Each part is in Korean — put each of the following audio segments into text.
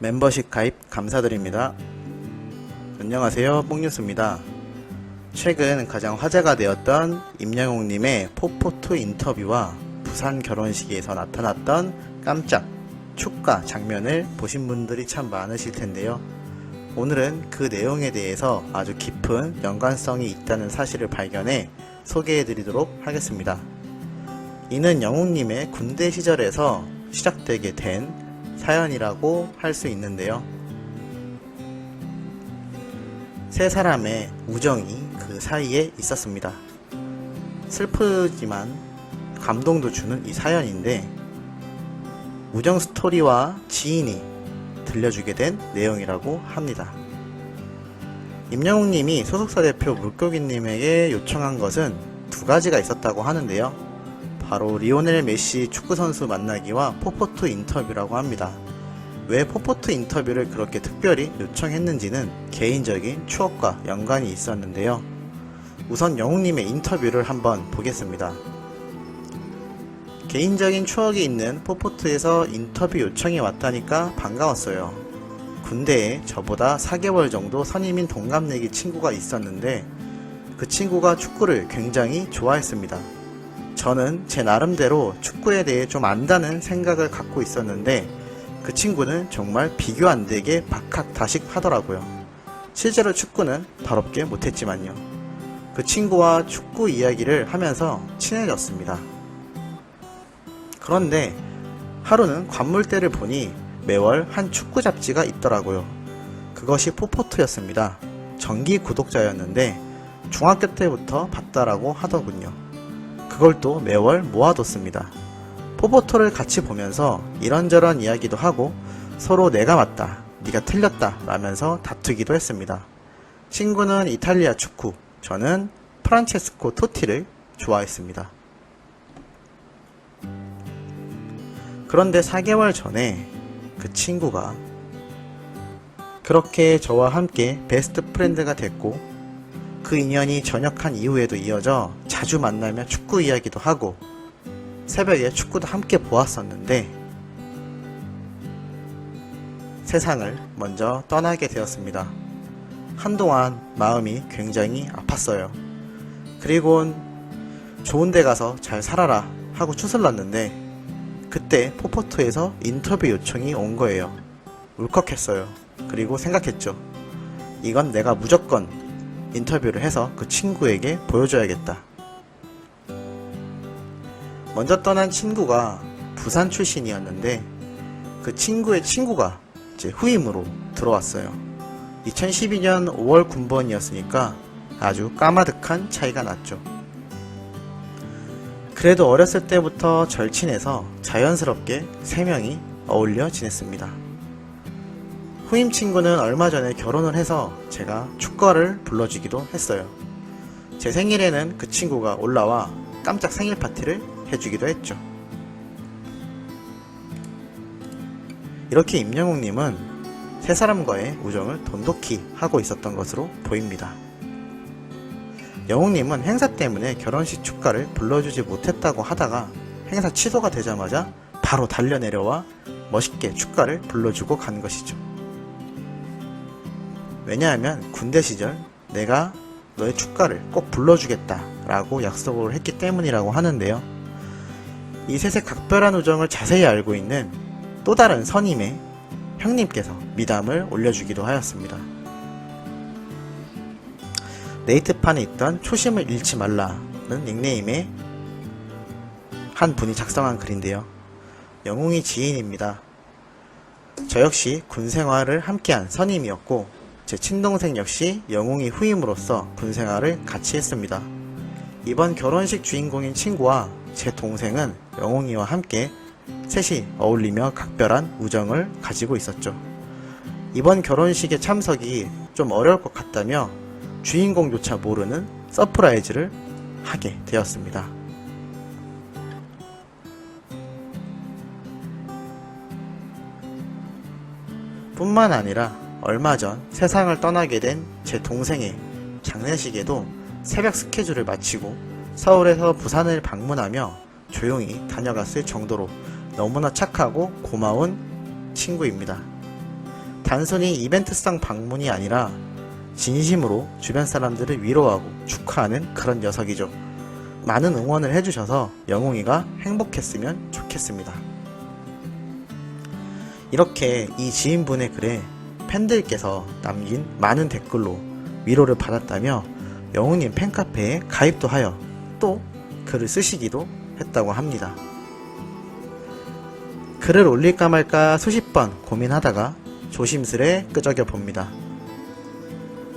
멤버십 가입 감사드립니다. 안녕하세요. 뽕뉴스입니다. 최근 가장 화제가 되었던 임영웅님의 포포투 인터뷰와 부산 결혼식에서 나타났던 깜짝 축가 장면을 보신 분들이 참 많으실 텐데요. 오늘은 그 내용에 대해서 아주 깊은 연관성이 있다는 사실을 발견해 소개해 드리도록 하겠습니다. 이는 영웅님의 군대 시절에서 시작되게 된 사연이라고 할 수 있는데요. 세 사람의 우정이 그 사이에 있었습니다. 슬프지만 감동도 주는 이 사연인데 우정 스토리와 지인이 들려주게 된 내용이라고 합니다. 임영웅님이 소속사 대표 물고기님에게 요청한 것은 두 가지가 있었다고 하는데요. 바로 리오넬 메시 축구 선수 만나기와 포포투 인터뷰라고 합니다. 왜 포포투 인터뷰를 그렇게 특별히 요청했는지는 개인적인 추억과 연관이 있었는데요. 우선 영웅님의 인터뷰를 한번 보겠습니다. 개인적인 추억이 있는 포포트에서 인터뷰 요청이 왔다니까 반가웠어요. 군대에 저보다 4개월 정도 선임인 동갑내기 친구가 있었는데 그 친구가 축구를 굉장히 좋아했습니다. 저는 제 나름대로 축구에 대해 좀 안다는 생각을 갖고 있었는데 그 친구는 정말 비교 안 되게 박학다식 하더라고요. 실제로 축구는 더럽게 못했지만요. 그 친구와 축구 이야기를 하면서 친해졌습니다. 그런데 하루는 관물대를 보니 매월 한 축구 잡지가 있더라고요. 그것이 포포트였습니다. 정기 구독자였는데 중학교 때부터 봤다라고 하더군요. 그걸 또 매월 모아뒀습니다. 포포토를 같이 보면서 이런저런 이야기도 하고 서로 내가 맞다, 네가 틀렸다 라면서 다투기도 했습니다. 친구는 이탈리아 축구, 저는 프란체스코 토티를 좋아했습니다. 그런데 4개월 전에 그 친구가 그렇게 저와 함께 베스트 프렌드가 됐고 그 인연이 전역한 이후에도 이어져 자주 만나며 축구 이야기도 하고 새벽에 축구도 함께 보았었는데 세상을 먼저 떠나게 되었습니다. 한동안 마음이 굉장히 아팠어요. 그리곤 좋은 데 가서 잘 살아라 하고 추슬렀는데 그때 포포토에서 인터뷰 요청이 온 거예요. 울컥했어요. 그리고 생각했죠. 이건 내가 무조건 인터뷰를 해서 그 친구에게 보여줘야겠다. 먼저 떠난 친구가 부산 출신이었는데 그 친구의 친구가 이제 후임으로 들어왔어요. 2012년 5월 군번이었으니까 아주 까마득한 차이가 났죠. 그래도 어렸을 때부터 절친해서 자연스럽게 세 명이 어울려 지냈습니다. 후임 친구는 얼마 전에 결혼을 해서 제가 축가를 불러주기도 했어요. 제 생일에는 그 친구가 올라와 깜짝 생일 파티를 해주기도 했죠. 이렇게 임영웅님은 세 사람과의 우정을 돈독히 하고 있었던 것으로 보입니다. 영웅님은 행사 때문에 결혼식 축가를 불러주지 못했다고 하다가 행사 취소가 되자마자 바로 달려 내려와 멋있게 축가를 불러주고 간 것이죠. 왜냐하면 군대 시절 내가 너의 축가를 꼭 불러주겠다 라고 약속을 했기 때문이라고 하는데요. 이 셋의 각별한 우정을 자세히 알고 있는 또 다른 선임의 형님께서 미담을 올려주기도 하였습니다. 네이트판에 있던 초심을 잃지 말라는 닉네임의 한 분이 작성한 글인데요. 영웅이 지인입니다. 저 역시 군 생활을 함께한 선임이었고 제 친동생 역시 영웅이 후임으로서 군 생활을 같이 했습니다. 이번 결혼식 주인공인 친구와 제 동생은 영웅이와 함께 셋이 어울리며 각별한 우정을 가지고 있었죠. 이번 결혼식의 참석이 좀 어려울 것 같다며 주인공조차 모르는 서프라이즈를 하게 되었습니다. 뿐만 아니라 얼마 전 세상을 떠나게 된 제 동생의 장례식에도 새벽 스케줄을 마치고 서울에서 부산을 방문하며 조용히 다녀갔을 정도로 너무나 착하고 고마운 친구입니다. 단순히 이벤트성 방문이 아니라 진심으로 주변 사람들을 위로하고 축하하는 그런 녀석이죠. 많은 응원을 해주셔서 영웅이가 행복했으면 좋겠습니다. 이렇게 이 지인분의 글에 팬들께서 남긴 많은 댓글로 위로를 받았다며 영웅님 팬카페에 가입도 하여 또 글을 쓰시기도 했다고 합니다. 글을 올릴까 말까 수십 번 고민하다가 조심스레 끄적여 봅니다.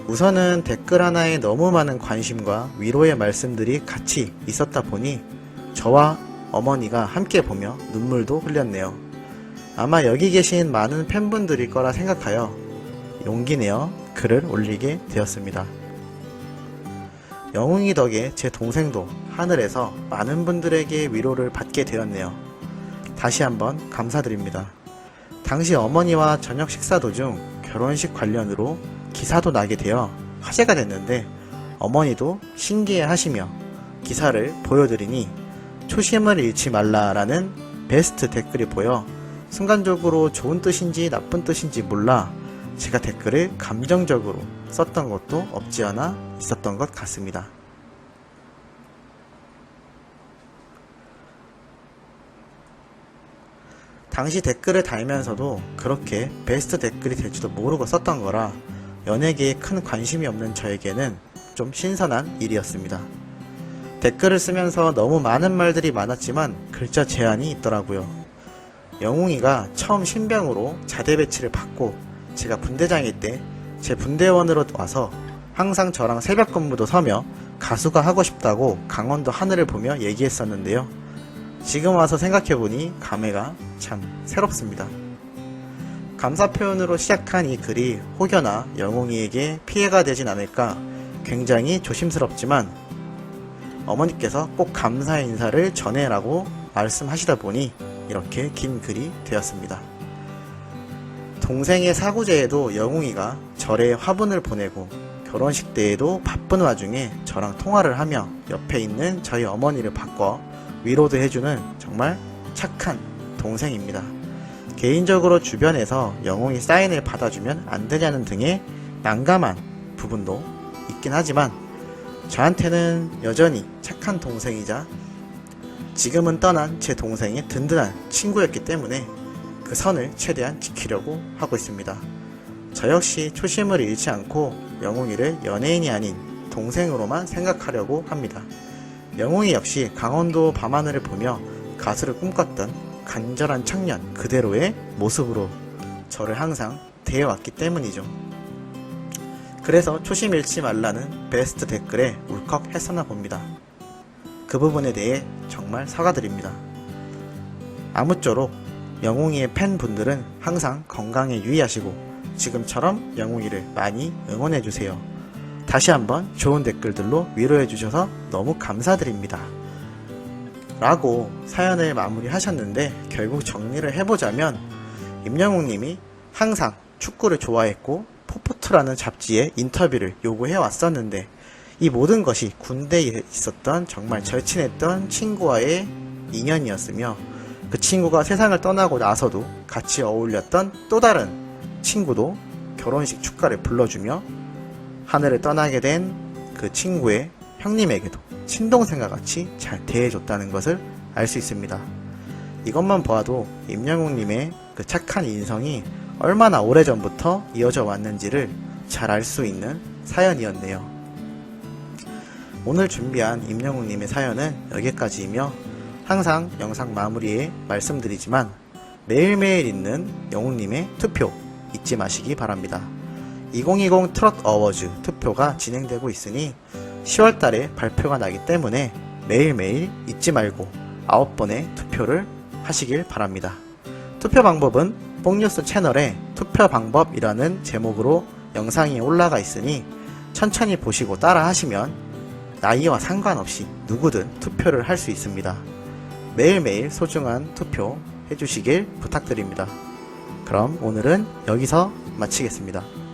우선은 댓글 하나에 너무 많은 관심과 위로의 말씀들이 같이 있었다 보니 저와 어머니가 함께 보며 눈물도 흘렸네요. 아마 여기 계신 많은 팬분들일 거라 생각하여 용기 내어 글을 올리게 되었습니다. 영웅이 덕에 제 동생도 하늘에서 많은 분들에게 위로를 받게 되었네요. 다시 한번 감사드립니다. 당시 어머니와 저녁 식사 도중 결혼식 관련으로 기사도 나게 되어 화제가 됐는데 어머니도 신기해 하시며 기사를 보여드리니 초심을 잃지 말라라는 베스트 댓글이 보여 순간적으로 좋은 뜻인지 나쁜 뜻인지 몰라 제가 댓글을 감정적으로 썼던 것도 없지 않아 있었던 것 같습니다. 당시 댓글을 달면서도 그렇게 베스트 댓글이 될지도 모르고 썼던 거라 연예계에 큰 관심이 없는 저에게는 좀 신선한 일이었습니다. 댓글을 쓰면서 너무 많은 말들이 많았지만 글자 제한이 있더라고요. 영웅이가 처음 신병으로 자대 배치를 받고 제가 분대장일 때 제 분대원으로 와서 항상 저랑 새벽 근무도 서며 가수가 하고 싶다고 강원도 하늘을 보며 얘기했었는데요. 지금 와서 생각해보니 감회가 참 새롭습니다. 감사 표현으로 시작한 이 글이 혹여나 영웅이에게 피해가 되진 않을까 굉장히 조심스럽지만 어머니께서 꼭 감사 인사를 전해라고 말씀하시다 보니 이렇게 긴 글이 되었습니다. 동생의 사구제에도 영웅이가 절에 화분을 보내고 결혼식 때에도 바쁜 와중에 저랑 통화를 하며 옆에 있는 저희 어머니를 바꿔 위로도 해주는 정말 착한 동생입니다. 개인적으로 주변에서 영웅이 사인을 받아주면 안 되냐는 등의 난감한 부분도 있긴 하지만 저한테는 여전히 착한 동생이자 지금은 떠난 제 동생의 든든한 친구였기 때문에 그 선을 최대한 지키려고 하고 있습니다. 저 역시 초심을 잃지 않고 영웅이를 연예인이 아닌 동생으로만 생각하려고 합니다. 영웅이 역시 강원도 밤하늘을 보며 가수를 꿈꿨던 간절한 청년 그대로의 모습으로 저를 항상 대해왔기 때문이죠. 그래서 초심 잃지 말라는 베스트 댓글에 울컥 했었나 봅니다. 그 부분에 대해 정말 사과드립니다. 아무쪼록 영웅이의 팬분들은 항상 건강에 유의하시고 지금처럼 영웅이를 많이 응원해주세요. 다시 한번 좋은 댓글들로 위로해주셔서 너무 감사드립니다. 라고 사연을 마무리하셨는데 결국 정리를 해보자면 임영웅님이 항상 축구를 좋아했고 포포트라는 잡지에 인터뷰를 요구해 왔었는데 이 모든 것이 군대에 있었던 정말 절친했던 친구와의 인연이었으며 그 친구가 세상을 떠나고 나서도 같이 어울렸던 또 다른 친구도 결혼식 축가를 불러주며 하늘을 떠나게 된 그 친구의 형님에게도 친동생과 같이 잘 대해줬다는 것을 알 수 있습니다. 이것만 보아도 임영웅님의 그 착한 인성이 얼마나 오래전부터 이어져 왔는지를 잘 알 수 있는 사연이었네요. 오늘 준비한 임영웅님의 사연은 여기까지이며 항상 영상 마무리에 말씀드리지만 매일매일 있는 영웅님의 투표 잊지 마시기 바랍니다. 2020 트롯 어워즈 투표가 진행되고 있으니 10월 달에 발표가 나기 때문에 매일매일 잊지 말고 9번의 투표를 하시길 바랍니다. 투표 방법은 뽕뉴스 채널에 투표 방법이라는 제목으로 영상이 올라가 있으니 천천히 보시고 따라 하시면 나이와 상관없이 누구든 투표를 할 수 있습니다. 매일매일 소중한 투표 해주시길 부탁드립니다. 그럼 오늘은 여기서 마치겠습니다.